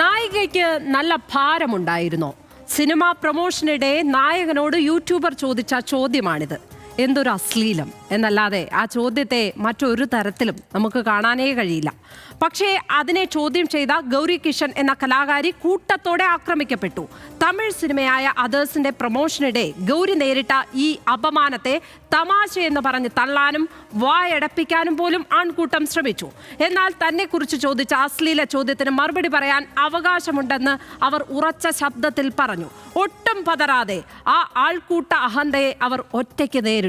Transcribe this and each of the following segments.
നായികയ്ക്ക് നല്ല ഭാരമുണ്ടായിരുന്നോ. Cinema പ്രൊമോഷനിടെ നായകനോട് YouTuber ചോദിച്ച ചോദ്യമാണിത്. എന്തൊരു അശ്ലീലം എന്നല്ലാതെ ആ ചോദ്യത്തെ മറ്റൊരു തരത്തിലും നമുക്ക് കാണാനേ കഴിയില്ല. പക്ഷേ അതിനെ ചോദ്യം ചെയ്ത ഗൗരി കിഷൻ എന്ന കലാകാരി കൂട്ടത്തോടെ ആക്രമിക്കപ്പെട്ടു. തമിഴ് സിനിമയായ അതേഴ്സിന്റെ പ്രൊമോഷനിടെ ഗൗരി നേരിട്ട ഈ അപമാനത്തെ തമാശ എന്ന് പറഞ്ഞ് തള്ളാനും വായടപ്പിക്കാനും പോലും ആൺകൂട്ടം ശ്രമിച്ചു. എന്നാൽ തന്നെ കുറിച്ച് ചോദിച്ച അശ്ലീല ചോദ്യത്തിന് മറുപടി പറയാൻ അവകാശമുണ്ടെന്ന് അവർ ഉറച്ച ശബ്ദത്തിൽ പറഞ്ഞു. ഒട്ടും പതരാതെ ആ ആൾക്കൂട്ട അഹന്തയെ അവർ ഒറ്റയ്ക്ക് നേരിട്ടു.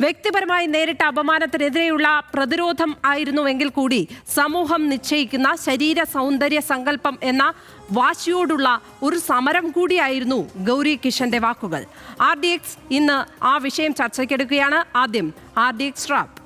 വ്യക്തിപരമായി നേരിട്ട അപമാനത്തിനെതിരെയുള്ള പ്രതിരോധം ആയിരുന്നുവെങ്കിൽ കൂടി സമൂഹം നിശ്ചയിക്കുന്ന ശരീര സൗന്ദര്യ സങ്കല്പം എന്ന വാശിയോടുള്ള ഒരു സമരം കൂടിയായിരുന്നു ഗൗരി കിഷന്റെ വാക്കുകൾ. ആർ ഡി എക്സ് ഇന്ന് ആ വിഷയം ചർച്ചയ്ക്കെടുക്കുകയാണ്. ആദ്യം ആർ ഡി എക്സ് റാപ്പ്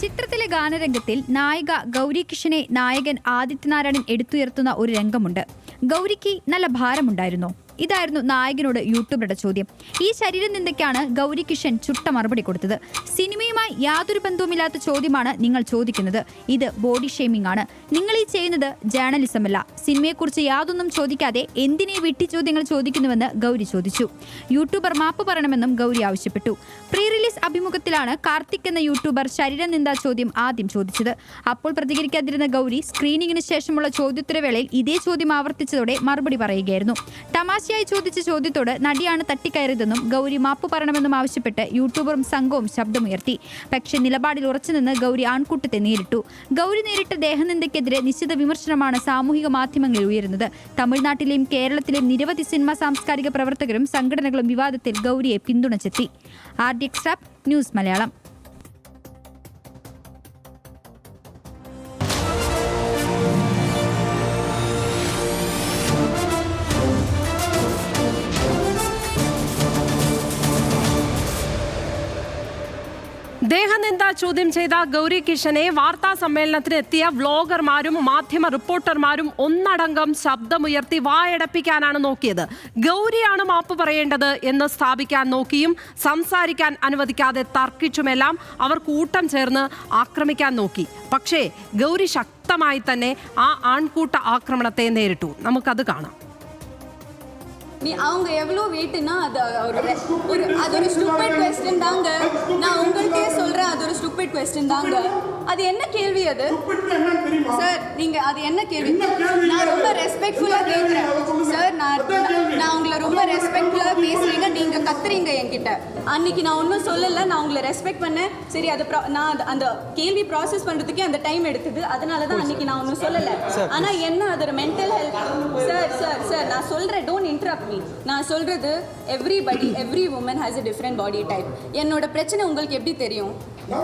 ചിത്രത്തിലെ ഗാനരംഗത്തിൽ നായിക ഗൗരി കിഷനെ നായകൻ ആദിത്യനാരായണൻ എടുത്തുയർത്തുന്ന ഒരു രംഗമുണ്ട്. ഗൗരിക്ക് നല്ല ഭാരമുണ്ടായിരുന്നോ. ഇതായിരുന്നു നായകനോട് യൂട്യൂബറുടെ ചോദ്യം. ഈ ശരീര നിന്ദയ്ക്കാണ് ഗൗരി കിഷൻ ചുട്ട മറുപടി കൊടുത്തത്. സിനിമയുമായി യാതൊരു ബന്ധവുമില്ലാത്ത ചോദ്യമാണ് നിങ്ങൾ ചോദിക്കുന്നത്. ഇത് ബോഡി ഷേമിംഗ് ആണ്. നിങ്ങൾ ഈ ചെയ്യുന്നത് ജേർണലിസം അല്ല. സിനിമയെക്കുറിച്ച് യാതൊന്നും ചോദിക്കാതെ എന്തിനെ വിട്ടി ചോദ്യങ്ങൾ ചോദിക്കുന്നുവെന്ന് ഗൗരി ചോദിച്ചു. യൂട്യൂബർ മാപ്പ് പറയണമെന്നും ഗൗരി ആവശ്യപ്പെട്ടു. പ്രീ റിലീസ് അഭിമുഖത്തിലാണ് കാർത്തിക് എന്ന യൂട്യൂബർ ശരീര നിന്ദാ ചോദ്യം ആദ്യം ചോദിച്ചത്. അപ്പോൾ പ്രതികരിക്കാതിരുന്ന ഗൗരി സ്ക്രീനിങ്ങിന് ശേഷമുള്ള ചോദ്യോത്തരവേളയിൽ ഇതേ ചോദ്യം ആവർത്തിച്ചതോടെ മറുപടി പറയുകയായിരുന്നു. തമാശയായി ചോദിച്ച ചോദ്യത്തോട് നടിയാണ് തട്ടിക്കയറിയതെന്നും ഗൗരി മാപ്പ് പറയണമെന്നും ആവശ്യപ്പെട്ട് യൂട്യൂബറും സംഘവും ശബ്ദമുയർത്തി. പക്ഷേ നിലപാടിൽ ഉറച്ചുനിന്ന് ഗൗരി ആൺകൂട്ടത്തെ നേരിട്ടു. ഗൗരി നേരിട്ട ദേഹനിന്ദയ്ക്കെതിരെ നിശ്ചിത വിമർശനമാണ് സാമൂഹിക മാധ്യമങ്ങളിൽ ഉയരുന്നത്. തമിഴ്നാട്ടിലെയും കേരളത്തിലെയും നിരവധി സിനിമാ സാംസ്കാരിക പ്രവർത്തകരും സംഘടനകളും വിവാദത്തിൽ ഗൗരിയെ പിന്തുണച്ചെത്തി. R D news Malayalam. ദേഹനിന്ദ ചോദ്യം ചെയ്ത ഗൗരി കിഷനെ വാർത്താ സമ്മേളനത്തിന് എത്തിയ വ്ലോഗർമാരും മാധ്യമ റിപ്പോർട്ടർമാരും ഒന്നടങ്കം ശബ്ദമുയർത്തി വായടപ്പിക്കാനാണ് നോക്കിയത്. ഗൗരിയാണ് മാപ്പ് പറയേണ്ടത് എന്ന് സ്ഥാപിക്കാൻ നോക്കിയും സംസാരിക്കാൻ അനുവദിക്കാതെ തർക്കിച്ചുമെല്ലാം അവർ കൂട്ടം ചേർന്ന് ആക്രമിക്കാൻ നോക്കി. പക്ഷേ ഗൗരി ശക്തമായി തന്നെ ആ ആൺകൂട്ട ആക്രമണത്തെ നേരിട്ടു. നമുക്കത് കാണാം. நீ அவங்க எவ்வளோ வெயிட்னா அது ஒரு ஒரு அது ஒரு ஸ்டூபிட் கொஸ்டின் தாங்க. நான் உங்கள்கிட்டயே சொல்கிறேன் அது ஒரு ஸ்டூபிட் கொஸ்டின் தாங்க. அது என்ன கேள்வி அது? சார் நீங்க அது என்ன கேள்வி? நான் ரொம்ப ரெஸ்பெக்ட்ஃபுல்லாக கேட்குறேன். சார் நான் நான் உங்களை ரொம்ப ரெஸ்பெக்ட்ஃபுல்லாக பேசுறீங்க. நீங்க கத்துறீங்க என்கிட்ட. அன்னைக்கு நான் ஒன்றும் சொல்லலை. நான் உங்களை ரெஸ்பெக்ட் பண்ணேன். சரி அதை நான் அது- அந்த கேள்வி ப்ராசஸ் பண்ணுறதுக்கே அந்த டைம் எடுத்தது. அதனால தான் அன்னைக்கு நான் ஒன்றும் சொல்லலை. ஆனால் என்ன அது ஒரு mental health sir sir sir நான் சொல்கிறேன் டோன்ட் இன்டரப்ட் மீ நான் சொல்கிறது everybody every woman has a different body type என்னோட பிரச்சனை உங்களுக்கு எப்படி தெரியும்?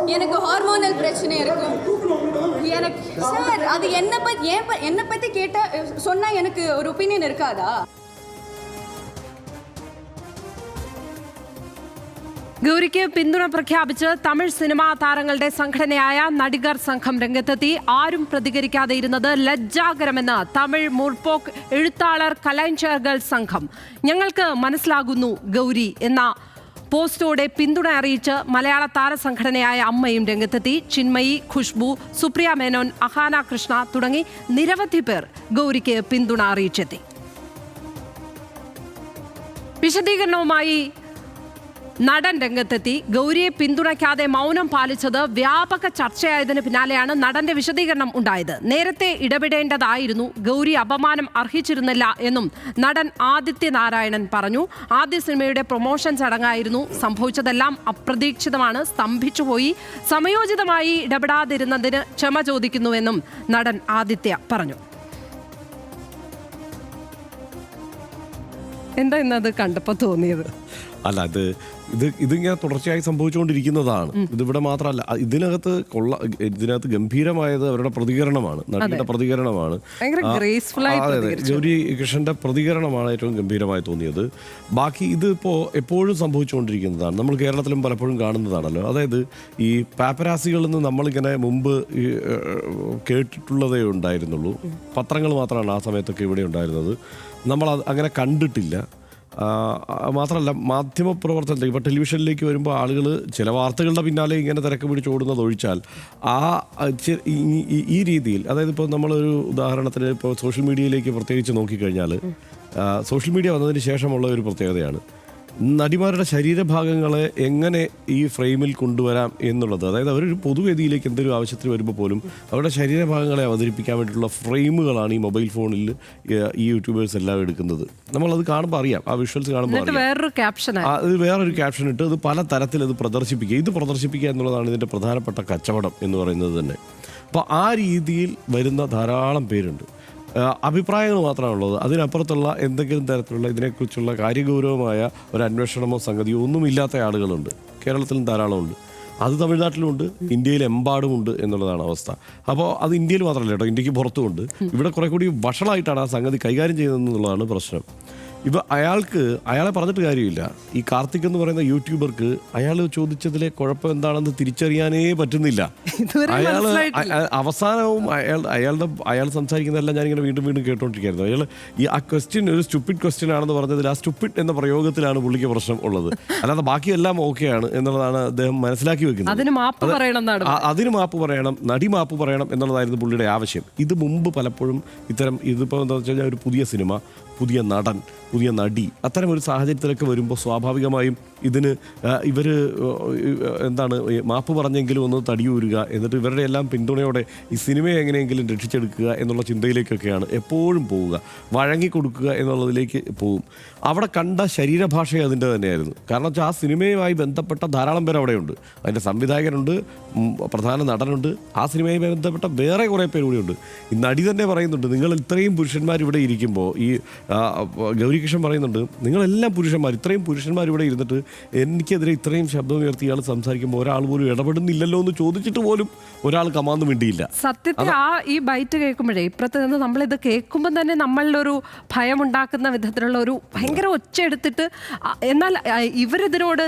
எனக்கு ஹார்மோனல் பிரச்சனை இருக்கும் எனக்கு சார் அது என்ன பத்தி ஏன் ப- என்னை பற்றி கேட்டால் சொன்னால் எனக்கு ஒரு ஒப்பீனியன் இருக்காதா? ഗൗരിക്ക് പിന്തുണ പ്രഖ്യാപിച്ച് തമിഴ് സിനിമാ താരങ്ങളുടെ സംഘടനയായ നടികർ സംഘം രംഗത്തെത്തി. ആരും പ്രതികരിക്കാതെ ഇരുന്നത് ലജ്ജാകരമെന്ന് തമിഴ് മുർപോക്ക് എഴുത്താളർ കലൈഞ്ചറുകൾ സംഘം. ഞങ്ങൾക്ക് മനസ്സിലാകുന്നു ഗൗരി എന്ന പോസ്റ്റോടെ പിന്തുണ അറിയിച്ച് മലയാള താരസംഘടനയായ അമ്മയും രംഗത്തെത്തി. ചിന്മയി ഖുഷ്ബു സുപ്രിയ മേനോൻ അഹാന കൃഷ്ണ തുടങ്ങി നിരവധി പേർ ഗൗരിക്ക് പിന്തുണ അറിയിച്ചെത്തി. വിശദീകരണവുമായി നടൻ രംഗത്തെത്തി. ഗൗരിയെ പിന്തുണയ്ക്കാതെ മൗനം പാലിച്ചത് വ്യാപക ചർച്ചയായതിന് പിന്നാലെയാണ് നടന്റെ വിശദീകരണം ഉണ്ടായത്. നേരത്തെ ഇടപെടേണ്ടതായിരുന്നു. ഗൗരി അപമാനം അർഹിച്ചിരുന്നില്ല എന്നും നടൻ ആദിത്യനാരായണൻ പറഞ്ഞു. ആദ്യ സിനിമയുടെ പ്രൊമോഷൻ ചടങ്ങായിരുന്നു. സംഭവിച്ചതെല്ലാം അപ്രതീക്ഷിതമാണ്. സ്തംഭിച്ചുപോയി. സമയോചിതമായി ഇടപെടാതിരുന്നതിന് ക്ഷമ ചോദിക്കുന്നുവെന്നും നടൻ ആദിത്യ പറഞ്ഞു. എന്താ ഇന്നത് കണ്ടപ്പോൾ തോന്നിയത്? അല്ല ഇത് ഇത് ഇതിങ്ങനെ തുടർച്ചയായി സംഭവിച്ചുകൊണ്ടിരിക്കുന്നതാണ്. ഇതിവിടെ മാത്രമല്ല ഇതിനകത്ത് കൊള്ള ഇതിനകത്ത് ഗംഭീരമായത് അവരുടെ പ്രതികരണമാണ്. നടിയുടെ പ്രതികരണമാണ്. അതെ. ഗൗരി കൃഷ്ണന്റെ പ്രതികരണമാണ് ഏറ്റവും ഗംഭീരമായി തോന്നിയത്. ബാക്കി ഇതിപ്പോ എപ്പോഴും സംഭവിച്ചുകൊണ്ടിരിക്കുന്നതാണ്. നമ്മൾ കേരളത്തിലും പലപ്പോഴും കാണുന്നതാണല്ലോ. അതായത് ഈ പാപ്പരാസികളിൽ നിന്ന് നമ്മളിങ്ങനെ മുമ്പ് കേട്ടിട്ടുള്ളതേ ഉണ്ടായിരുന്നുള്ളൂ. പത്രങ്ങൾ മാത്രമാണ് ആ സമയത്തൊക്കെ ഇവിടെ ഉണ്ടായിരുന്നത്. നമ്മൾ അങ്ങനെ കണ്ടിട്ടില്ല. മാത്രമല്ല മാധ്യമപ്രവർത്തനത്തിൽ ഇപ്പോൾ ടെലിവിഷനിലേക്ക് വരുമ്പോൾ ആളുകൾ ചില വാർത്തകളുടെ പിന്നാലെ ഇങ്ങനെ തിരക്ക് പിടിച്ച് ഓടുന്നത് ഒഴിച്ചാൽ ആ ഈ- രീതിയിൽ അതായത് ഇപ്പോൾ നമ്മളൊരു ഉദാഹരണത്തിന് ഇപ്പോൾ സോഷ്യൽ മീഡിയയിലേക്ക് പ്രത്യേകിച്ച് നോക്കിക്കഴിഞ്ഞാൽ സോഷ്യൽ മീഡിയ വന്നതിന് ശേഷമുള്ള ഒരു പ്രത്യേകതയാണ്. നടിമാരുടെ ശരീരഭാഗങ്ങളെ എങ്ങനെ ഈ ഫ്രെയിമിൽ കൊണ്ടുവരാം എന്നുള്ളത് അതായത് അവരൊരു പൊതുവേദിയിലേക്ക് എന്തെങ്കിലും ആവശ്യത്തിന് വരുമ്പോൾ പോലും അവരുടെ ശരീരഭാഗങ്ങളെ അവതരിപ്പിക്കാൻ വേണ്ടിയിട്ടുള്ള ഫ്രെയിമുകളാണ് ഈ മൊബൈൽ ഫോണിൽ ഈ യൂട്യൂബേഴ്സ് എല്ലാം എടുക്കുന്നത്. നമ്മളത് കാണുമ്പോൾ അറിയാം ആ വിഷ്വൽസ് കാണുമ്പോൾ വേറൊരു ക്യാപ്ഷൻ അത് വേറൊരു ക്യാപ്ഷൻ ഇട്ട് അത് പല തരത്തിൽ അത് പ്രദർശിപ്പിക്കുക. ഇത് പ്രദർശിപ്പിക്കുക എന്നുള്ളതാണ് ഇതിന്റെ പ്രധാനപ്പെട്ട കച്ചവടം എന്ന് പറയുന്നത് തന്നെ. അപ്പോൾ ആ രീതിയിൽ വരുന്ന ധാരാളം പേരുണ്ട്. അഭിപ്രായങ്ങൾ മാത്രമാണ് ഉള്ളത് അതിനപ്പുറത്തുള്ള എന്തെങ്കിലും തരത്തിലുള്ള ഇതിനെക്കുറിച്ചുള്ള കാര്യഗൗരവമായ ഒരു അന്വേഷണമോ സംഗതിയോ ഒന്നുമില്ലാത്ത ആളുകളുണ്ട്. കേരളത്തിലും ധാരാളമുണ്ട്. അത് തമിഴ്നാട്ടിലുമുണ്ട്. ഇന്ത്യയിലെമ്പാടുമുണ്ട് എന്നുള്ളതാണ് അവസ്ഥ. അപ്പോൾ അത് ഇന്ത്യയിൽ മാത്രമല്ല കേട്ടോ. ഇന്ത്യയ്ക്ക് പുറത്തുമുണ്ട്. ഇവിടെ കുറെ കൂടി വഷളായിട്ടാണ് ആ സംഗതി കൈകാര്യം ചെയ്യുന്നത് എന്നുള്ളതാണ് പ്രശ്നം. ഇപ്പൊ അയാൾക്ക് അയാളെ പറഞ്ഞിട്ട് കാര്യമില്ല. ഈ കാർത്തിക് എന്ന് പറയുന്ന യൂട്യൂബർക്ക് അയാൾ ചോദിച്ചതിലെ കുഴപ്പം എന്താണെന്ന് തിരിച്ചറിയാനേ പറ്റുന്നില്ല. അയാൾ അവസാനവും അയാൾ അയാളുടെ അയാൾ സംസാരിക്കുന്നതെല്ലാം ഞാനിങ്ങനെ വീണ്ടും വീണ്ടും കേട്ടോണ്ടിരിക്കുകയായിരുന്നു. അയാൾ ഈ ആ ക്വസ്റ്റ്യൻ ഒരു സ്റ്റുപ്പിഡ് ക്വസ്റ്റ്യൻ ആണെന്ന് പറഞ്ഞതിൽ ആ സ്റ്റുപ്പിഡ് എന്ന പ്രയോഗത്തിലാണ് പുള്ളിക്ക് പ്രശ്നം ഉള്ളത്. അല്ലാതെ ബാക്കിയെല്ലാം ഓക്കെയാണ് എന്നുള്ളതാണ് അദ്ദേഹം മനസ്സിലാക്കി വെക്കുന്നത്. അതിന് മാപ്പ് പറയണം എന്നാണ്. അതിന് മാപ്പ് പറയണം നടി മാപ്പ് പറയണം എന്നുള്ളതായിരുന്നു പുള്ളിയുടെ ആവശ്യം. ഇത് മുമ്പ് പലപ്പോഴും ഇത്തരം ഇതിപ്പോൾ എന്താ വെച്ച് കഴിഞ്ഞാൽ ഒരു പുതിയ സിനിമ പുതിയ നടൻ പുതിയ നടി. അത്തരം ഒരു സാഹചര്യത്തിലൊക്കെ വരുമ്പോൾ സ്വാഭാവികമായും ഇതിന് ഇവർ എന്താണ് മാപ്പ് പറഞ്ഞെങ്കിലും ഒന്ന് തടിയൂരുക എന്നിട്ട് ഇവരുടെ എല്ലാം പിന്തുണയോടെ ഈ സിനിമയെ എങ്ങനെയെങ്കിലും രക്ഷിച്ചെടുക്കുക എന്നുള്ള ചിന്തയിലേക്കൊക്കെയാണ് എപ്പോഴും പോവുക. വഴങ്ങിക്കൊടുക്കുക എന്നുള്ളതിലേക്ക് പോവും. അവിടെ കണ്ട ശരീരഭാഷ അതിന്റെ തന്നെയായിരുന്നു. കാരണം വെച്ചാൽ ആ സിനിമയുമായി ബന്ധപ്പെട്ട ധാരാളം പേർ അവിടെയുണ്ട്. അതിന്റെ സംവിധായകനുണ്ട് പ്രധാന നടനുണ്ട്. ആ സിനിമയുമായി ബന്ധപ്പെട്ട വേറെ കുറേ പേര് കൂടിയുണ്ട്. ഈ നടി തന്നെ പറയുന്നുണ്ട് നിങ്ങൾ ഇത്രയും പുരുഷന്മാർ ഇവിടെ ഇരിക്കുമ്പോൾ ഈ ആ, ഗൗരികൃഷ്ണൻ പറയുന്നുണ്ട് നിങ്ങളെല്ലാം പുരുഷന്മാർ ഇത്രയും പുരുഷന്മാർ ഇവിടെ ഇരുന്നിട്ട് എനിക്കെതിരെ ഇത്രയും ശബ്ദം ഉയർത്തി ഇയാൾ സംസാരിക്കുമ്പോൾ ഒരാൾ പോലും ഇടപെടുന്നില്ലല്ലോ എന്ന് ചോദിച്ചിട്ട് പോലും ഒരാൾ കമാന്ന് വേണ്ടിയില്ല സത്യത്തിൽ ആ ഈ ബൈറ്റ് കേൾക്കുമ്പോഴേ ഇപ്പുറത്ത് നിന്ന് നമ്മളിത് കേൾക്കുമ്പോൾ തന്നെ നമ്മളിലൊരു ഭയമുണ്ടാക്കുന്ന വിധത്തിലുള്ള ഒരു ഭയങ്കര ഒച്ച എടുത്തിട്ട് എന്നാൽ ഇവരിതിനോട്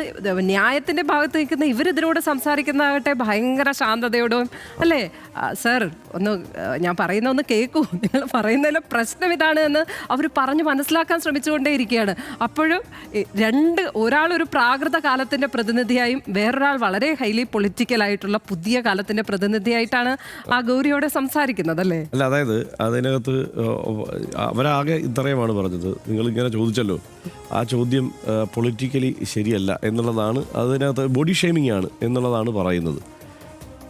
ന്യായത്തിന്റെ ഭാഗത്ത് നിൽക്കുന്ന ഇവരിതിനോട് സംസാരിക്കുന്നതാകട്ടെ ഭയങ്കര ശാന്തതയോടും അല്ലേ? സർ ഒന്ന് ഞാൻ പറയുന്ന ഒന്ന് കേൾക്കൂ. നിങ്ങൾ പറയുന്നതിലെ പ്രശ്നം ഇതാണ് എന്ന് അവർ പറഞ്ഞു മനസ്സിലാക്കാൻ ശ്രമിച്ചുകൊണ്ടേ ഇരിക്കുകയാണ്. അപ്പോഴും രണ്ട് ഒരാൾ ഒരു പ്രാകൃത കാലത്തിന്റെ പ്രതിനിധിയായും വേറൊരാൾ വളരെ ഹൈലി പൊളിറ്റിക്കൽ ആയിട്ടുള്ള പുതിയ കാലത്തിന്റെ പ്രതിനിധിയായിട്ടാണ് ആ ഗൗരിയോടെ സംസാരിക്കുന്നത് അല്ലേ അല്ല അതായത് അതിനകത്ത് അവരാകെ ഇത്രയുമാണ് പറഞ്ഞത്. നിങ്ങൾ ഇങ്ങനെ ചോദിച്ചല്ലോ ആ ചോദ്യം പൊളിറ്റിക്കലി ശരിയല്ല എന്നുള്ളതാണ് അതിനകത്ത് ബോഡി ഷേമിംഗ് ആണ് എന്നുള്ളതാണ് പറയുന്നത്.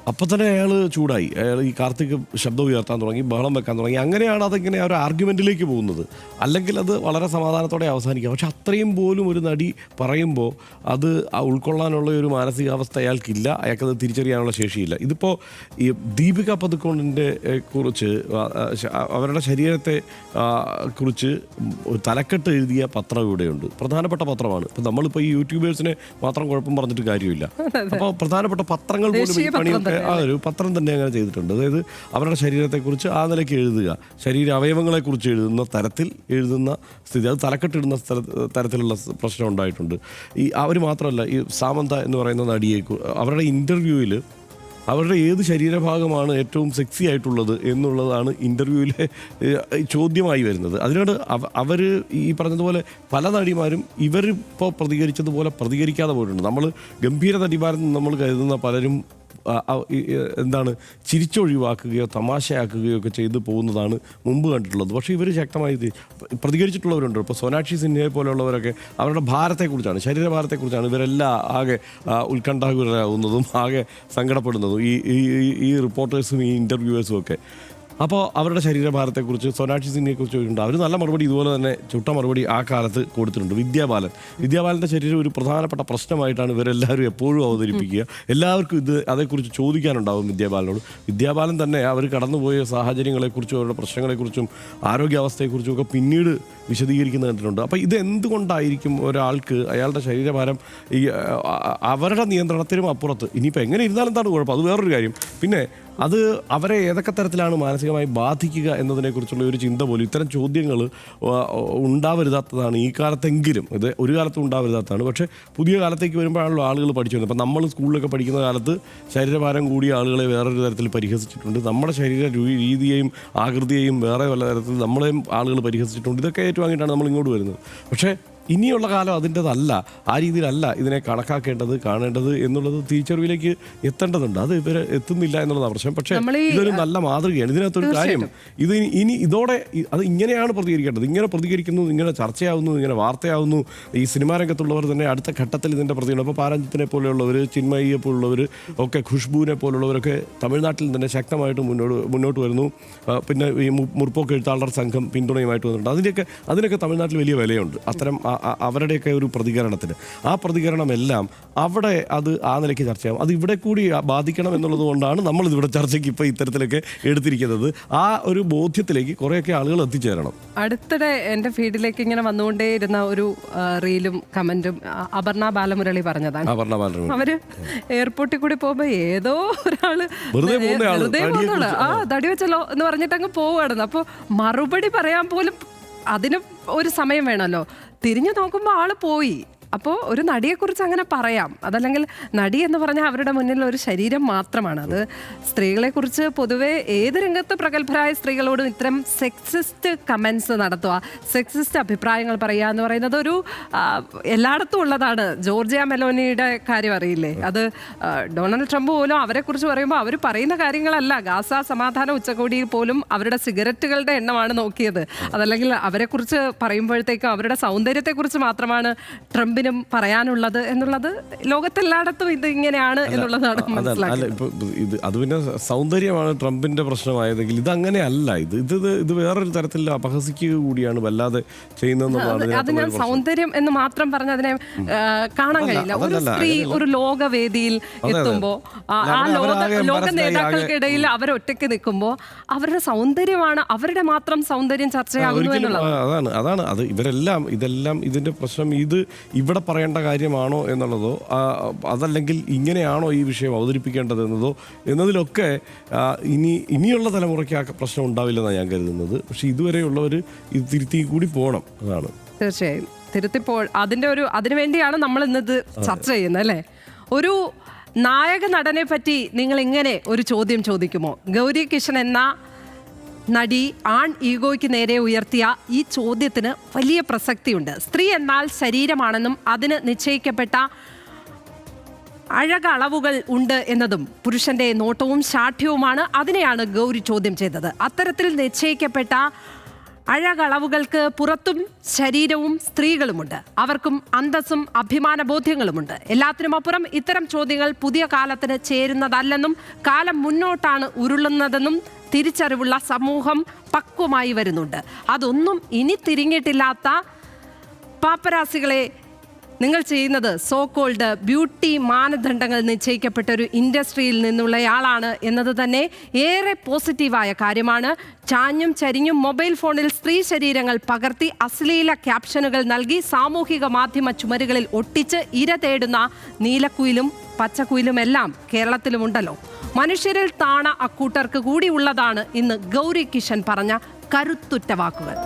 അപ്പം തന്നെ അയാൾ ചൂടായി. അയാൾ ഈ കാർത്തിക് ശബ്ദം ഉയർത്താൻ തുടങ്ങി ബഹളം വെക്കാൻ തുടങ്ങി. അങ്ങനെയാണ് അതിങ്ങനെ ഒരു ആർഗ്യുമെന്റിലേക്ക് പോകുന്നത്. അല്ലെങ്കിൽ അത് വളരെ സമാധാനത്തോടെ അവസാനിക്കുക പക്ഷെ അത്രയും പോലും ഒരു നടി പറയുമ്പോൾ അത് ആ ഉൾക്കൊള്ളാനുള്ള ഒരു മാനസികാവസ്ഥ അയാൾക്കില്ല. അയാൾക്കത് തിരിച്ചറിയാനുള്ള ശേഷിയില്ല. ഇതിപ്പോൾ ഈ ദീപിക പതുക്കോണിന്റെ കുറിച്ച് അവരുടെ ശരീരത്തെ കുറിച്ച് ഒരു തലക്കെട്ട് എഴുതിയ പത്രം ഇവിടെയുണ്ട്. പ്രധാനപ്പെട്ട പത്രമാണ്. ഇപ്പം നമ്മളിപ്പോൾ ഈ യൂട്യൂബേഴ്സിനെ മാത്രം കുഴപ്പം പറഞ്ഞിട്ട് കാര്യമില്ല. അപ്പോൾ പ്രധാനപ്പെട്ട പത്രങ്ങൾ പോലും ആ ഒരു പത്രം തന്നെ അങ്ങനെ ചെയ്തിട്ടുണ്ട്. അതായത് അവരുടെ ശരീരത്തെക്കുറിച്ച് ആ നിലയ്ക്ക് എഴുതുക. ശരീര അവയവങ്ങളെക്കുറിച്ച് എഴുതുന്ന തരത്തിൽ എഴുതുന്ന സ്ഥിതി അത് തലക്കെട്ടിടുന്ന സ്ഥല തരത്തിലുള്ള പ്രശ്നം ഉണ്ടായിട്ടുണ്ട്. ഈ അവർ മാത്രമല്ല ഈ സാമന്ത എന്ന് പറയുന്ന നടിയെ അവരുടെ ഇന്റർവ്യൂവിൽ അവരുടെ ഏത് ശരീരഭാഗമാണ് ഏറ്റവും സെക്സി ആയിട്ടുള്ളത് എന്നുള്ളതാണ് ഇന്റർവ്യൂവിലെ ചോദ്യമായി വരുന്നത്. അതിനോട് അവർ ഈ പറഞ്ഞതുപോലെ പല നടിമാരും ഇവരിപ്പോൾ പ്രതികരിച്ചതുപോലെ പ്രതികരിക്കാതെ പോയിട്ടുണ്ട്. നമ്മൾ ഗംഭീര നടിമാരെന്ന് നമ്മൾ കരുതുന്ന പലരും എന്താണ് ചിരിച്ചൊഴിവാക്കുകയോ തമാശയാക്കുകയോ ഒക്കെ ചെയ്തു പോകുന്നതാണ് മുമ്പ് കണ്ടിട്ടുള്ളത്. പക്ഷേ ഇവർ ശക്തമായി പ്രതികരിച്ചിട്ടുള്ളവരുണ്ട്. ഇപ്പോൾ സോനാക്ഷി സിൻഹയെ പോലെയുള്ളവരൊക്കെ അവരുടെ ഭാരത്തെക്കുറിച്ചാണ് ശരീരഭാരത്തെക്കുറിച്ചാണ് ഇവരെല്ലാം ആകെ ഉത്കണ്ഠാകുരാകുന്നതും ആകെ സങ്കടപ്പെടുന്നതും ഈ- ഈ റിപ്പോർട്ടേഴ്സും ഈ ഇന്റർവ്യൂവേഴ്സും ഒക്കെ. അപ്പോൾ അവരുടെ ശരീരഭാരത്തെക്കുറിച്ച് സോനാക്ഷി സിംഗിനെക്കുറിച്ച് ചോദിച്ചിട്ടുണ്ട്. അവർ നല്ല മറുപടി ഇതുപോലെ തന്നെ ചുട്ട മറുപടി ആ കാലത്ത് കൊടുത്തിട്ടുണ്ട്. വിദ്യാബാലൻ. വിദ്യാബാലന്റെ ശരീരം ഒരു പ്രധാനപ്പെട്ട പ്രശ്നമായിട്ടാണ് ഇവരെല്ലാവരും എപ്പോഴും അവതരിപ്പിക്കുക. എല്ലാവർക്കും ഇത് അതേക്കുറിച്ച് ചോദിക്കാനുണ്ടാവും വിദ്യാബാലനോട്. വിദ്യാബാലൻ തന്നെ അവർ കടന്നുപോയ സാഹചര്യങ്ങളെക്കുറിച്ചും അവരുടെ പ്രശ്നങ്ങളെക്കുറിച്ചും ആരോഗ്യാവസ്ഥയെക്കുറിച്ചും ഒക്കെ പിന്നീട് വിശദീകരിക്കുന്ന കണ്ടിട്ടുണ്ട്. അപ്പോൾ ഇത് എന്തുകൊണ്ടായിരിക്കും ഒരാൾക്ക് അയാളുടെ ശരീരഭാരം ഈ അവരുടെ നിയന്ത്രണത്തിനും അപ്പുറത്ത്? ഇനിയിപ്പോൾ എങ്ങനെ ഇരുന്നാലും എന്താണ് കുഴപ്പം? അത് വേറൊരു കാര്യം. പിന്നെ അത് അവരെ ഏതൊക്കെ തരത്തിലാണ് മാനസികമായി ബാധിക്കുക എന്നതിനെക്കുറിച്ചുള്ള ഒരു ചിന്ത പോലും ഇത്തരം ചോദ്യങ്ങൾ ഉണ്ടാവരുതാത്തതാണ് ഈ കാലത്തെങ്കിലും. ഇത് ഒരു കാലത്തും ഉണ്ടാവരുതാത്തതാണ്. പക്ഷേ പുതിയ കാലത്തേക്ക് വരുമ്പോഴാണല്ലോ ആളുകൾ പഠിച്ചു വരുന്നത്. അപ്പം നമ്മൾ സ്കൂളിലൊക്കെ പഠിക്കുന്ന കാലത്ത് ശരീരഭാരം കൂടിയ ആളുകളെ വേറൊരു തരത്തിൽ പരിഹസിച്ചിട്ടുണ്ട്. നമ്മുടെ ശരീര രീതിയെയും ആകൃതിയെയും വേറെ വല്ല തരത്തിൽ നമ്മളെയും ആളുകൾ പരിഹസിച്ചിട്ടുണ്ട്. ഇതൊക്കെ ഏറ്റുവാങ്ങിയിട്ടാണ് നമ്മൾ ഇങ്ങോട്ട് വരുന്നത്. പക്ഷേ ഇനിയുള്ള കാലം അതിന്റെതല്ല. ആ രീതിയിലല്ല ഇതിനെ കണക്കാക്കേണ്ടത് കാണേണ്ടത് എന്നുള്ളത് തിരിച്ചറിവിലേക്ക് എത്തേണ്ടതുണ്ട്. അത് ഇവരെ എത്തുന്നില്ല എന്നുള്ളതാണ് പ്രശ്നം. പക്ഷേ ഇതൊരു നല്ല മാതൃകയാണ്. ഇതിനകത്തൊരു കാര്യം ഇത് ഇനി- ഇതോടെ അത് ഇങ്ങനെയാണ് പ്രതികരിക്കേണ്ടത്. ഇങ്ങനെ പ്രതികരിക്കുന്നു ഇങ്ങനെ ചർച്ചയാവുന്നു ഇങ്ങനെ വാർത്തയാവുന്നു. ഈ സിനിമാ രംഗത്തുള്ളവർ തന്നെ അടുത്ത ഘട്ടത്തിൽ ഇതിന്റെ പ്രതികരണം അപ്പോൾ പാരഞ്ജിത്തിനെ പോലെയുള്ളവർ ചിന്മയിയെ പോലുള്ളവർ ഒക്കെ ഖുഷ്ബുവിനെ പോലുള്ളവരൊക്കെ തമിഴ്നാട്ടിൽ തന്നെ ശക്തമായിട്ട് മുന്നോട്ട് മുന്നോട്ട് വരുന്നു. പിന്നെ ഈ മുറിപ്പോക്ക് എഴുത്താളർ സംഘം പിന്തുണയുമായിട്ട് വന്നിട്ടുണ്ട്. അതിന്റെയൊക്കെ അതിനൊക്കെ തമിഴ്നാട്ടിൽ വലിയ വിലയുണ്ട്. അത്തരം അവരുടെയൊക്കെ ഒരു പ്രതികരണത്തിന്. ആ പ്രതികരണമെല്ലാം അവിടെ അത് ആ നിലയ്ക്ക് ചർച്ചയാവും. അത് ഇവിടെ കൂടി ബാധിക്കണം എന്നുള്ളത് കൊണ്ടാണ് നമ്മൾ ഇതിവിടെ ചർച്ചയ്ക്ക് ഇപ്പോൾ ഇത്തരത്തിലൊക്കെ എടുത്തിരിക്കുന്നത്. ആ ഒരു ബോധ്യത്തിലേക്ക് കുറേയൊക്കെ ആളുകൾ എത്തിച്ചേരണം. അടുത്തിടെ എന്റെ ഫീഡിലേക്ക് ഇങ്ങനെ വന്നുകൊണ്ടേയിരുന്ന ഒരു റീലും കമന്റും അപർണ ബാലമുരളി പറഞ്ഞതാണ്. അപർണ ബാലമുരളി. അവർ എയർപോർട്ടിൽ കൂടി പോകുമ്പോൾ ഏതോ ഒരാൾ വെറുതെ. ആ തടി വെച്ചല്ലോ എന്ന് പറഞ്ഞിട്ട് അങ്ങ് പോവുകയാണ് അപ്പോൾ മറുപടി പറയാൻ പോലും അതിന് ഒരു സമയം വേണമല്ലോ. തിരിഞ്ഞു നോക്കുമ്പോൾ ആൾ പോയി. അപ്പോൾ ഒരു നടിയെക്കുറിച്ച് അങ്ങനെ പറയാം. അതല്ലെങ്കിൽ നടി എന്ന് പറഞ്ഞാൽ അവരുടെ മുന്നിൽ ഒരു ശരീരം മാത്രമാണ്. അത് സ്ത്രീകളെക്കുറിച്ച് പൊതുവെ ഏത് രംഗത്ത് പ്രഗത്ഭരായ സ്ത്രീകളോടും ഇത്തരം സെക്സിസ്റ്റ് കമൻസ് നടത്തുക സെക്സിസ്റ്റ് അഭിപ്രായങ്ങൾ പറയുക എന്ന് പറയുന്നത് ഒരു എല്ലായിടത്തും ഉള്ളതാണ്. ജോർജിയ മെലോനിയുടെ കാര്യം അറിയില്ലേ? അത് ഡൊണാൾഡ് ട്രംപ് പോലും അവരെക്കുറിച്ച് പറയുമ്പോൾ അവർ പറയുന്ന കാര്യങ്ങളല്ല. ഗാസ സമാധാന ഉച്ചകോടിയിൽ പോലും അവരുടെ സിഗരറ്റുകളുടെ എണ്ണമാണ് നോക്കിയത്. അതല്ലെങ്കിൽ അവരെക്കുറിച്ച് പറയുമ്പോഴത്തേക്കും അവരുടെ സൗന്ദര്യത്തെക്കുറിച്ച് മാത്രമാണ് ട്രംപിനും പറയാനുള്ളത് എന്നുള്ളത് ലോകത്തെല്ലായിടത്തും ഇത് ഇങ്ങനെയാണ് എന്നുള്ളതാണ് മനസ്സിലാക്കുന്നത്. ഇത് അത് പിന്നെ സൗന്ദര്യമാണ് ട്രംപിന്റെ പ്രശ്നമായതെങ്കിൽ ഇത് അങ്ങനെയല്ല. ഇത് ഇത് ഇത് വേറൊരു തരത്തിൽ അപഹസിക്കുക കൂടിയാണ് വല്ലാതെ ചെയ്യുന്നതെന്നുള്ളതാണ് അത് ഞാൻ സൗന്ദര്യം എന്ന് മാത്രം പറഞ്ഞ അതിനെ കാണാൻ കഴിയില്ല. ഒരു സ്ത്രീ ഒരു ലോകവേദിയിൽ. എത്തുമ്പോ ആ ലോക ലോക നേതാക്കൾക്കിടയിൽ അവരൊറ്റയ്ക്ക് നിൽക്കുമ്പോൾ അവരുടെ സൗന്ദര്യമാണ് അവരുടെ മാത്രം സൗന്ദര്യം ചർച്ചയാകുന്നു എന്നുള്ളത് അതാണ് അതാണ്. അത് ഇവരെല്ലാം ഇതെല്ലാം ഇതിന്റെ പ്രശ്നം. ഇത് ഇവിടെ പറയേണ്ട കാര്യമാണോ എന്നുള്ളതോ അതല്ലെങ്കിൽ ഇങ്ങനെയാണോ ഈ വിഷയം അവതരിപ്പിക്കേണ്ടത് എന്നതോ എന്നതിലൊക്കെ ഇനി ഇനിയുള്ള തലമുറയ്ക്ക് ആ പ്രശ്നം ഉണ്ടാവില്ലെന്നാണ് ഞാൻ കരുതുന്നത്. പക്ഷെ ഇതുവരെയുള്ളവർ ഇത് തിരുത്തി കൂടി പോകണം. അതാണ്. തീർച്ചയായും. തിരുത്തിപ്പോൾ അതിന്റെ ഒരു അതിനുവേണ്ടിയാണ് നമ്മൾ ഇന്നത് ചർച്ച ചെയ്യുന്നത് അല്ലേ? ഒരു നായക നടനെ പറ്റി നിങ്ങൾ ഇങ്ങനെ ഒരു ചോദ്യം ചോദിക്കുമോ? ഗൗരി കിഷൻ എന്ന നടി ആൺ ഈഗോയ്ക്ക് നേരെ ഉയർത്തിയ ഈ ചോദ്യത്തിന് വലിയ പ്രസക്തിയുണ്ട്. സ്ത്രീ എന്നാൽ ശരീരമാണെന്നും അതിന് നിശ്ചയിക്കപ്പെട്ട അഴകളവുകൾ ഉണ്ട് എന്നതും പുരുഷന്റെ നോട്ടവും ശാഠ്യവുമാണ് അതിനെയാണ് ഗൗരി ചോദ്യം ചെയ്തത്. അത്തരത്തിൽ നിശ്ചയിക്കപ്പെട്ട അഴകളവുകൾക്ക് പുറത്തും ശരീരവും സ്ത്രീകളുമുണ്ട്. അവർക്കും അന്തസ്സും അഭിമാന ബോധ്യങ്ങളുമുണ്ട് എല്ലാത്തിനുമപ്പുറം ഇത്തരം ചോദ്യങ്ങൾ പുതിയ കാലത്തിന് ചേരുന്നതല്ലെന്നും കാലം മുന്നോട്ടാണ് ഉരുളുന്നതെന്നും തിരിച്ചറിവുള്ള സമൂഹം പക്വമായി വരുന്നുണ്ട്. അതൊന്നും ഇനി തിരിഞ്ഞിട്ടില്ലാത്ത പാപ്പരാസികളെ നിങ്ങൾ ചെയ്യുന്നത് സോ കോൾഡ് ബ്യൂട്ടി മാനദണ്ഡങ്ങൾ നിശ്ചയിക്കപ്പെട്ട ഒരു ഇൻഡസ്ട്രിയിൽ നിന്നുള്ളയാളാണ് എന്നത് തന്നെ ഏറെ പോസിറ്റീവായ കാര്യമാണ്. ചാഞ്ഞും ചരിഞ്ഞും മൊബൈൽ ഫോണിൽ സ്ത്രീ ശരീരങ്ങൾ പകർത്തി അശ്ലീല ക്യാപ്ഷനുകൾ നൽകി സാമൂഹിക മാധ്യമ ചുമരുകളിൽ ഒട്ടിച്ച് ഇര തേടുന്ന നീലക്കുയിലും പച്ചക്കുയിലുമെല്ലാം കേരളത്തിലുമുണ്ടല്ലോ. മനുഷ്യരിൽ താണ അക്കൂട്ടർക്ക് കൂടി ഉള്ളതാണ് ഇന്ന് ഗൗരി കിഷൻ പറഞ്ഞ കരുത്തുറ്റ വാക്കുകൾ.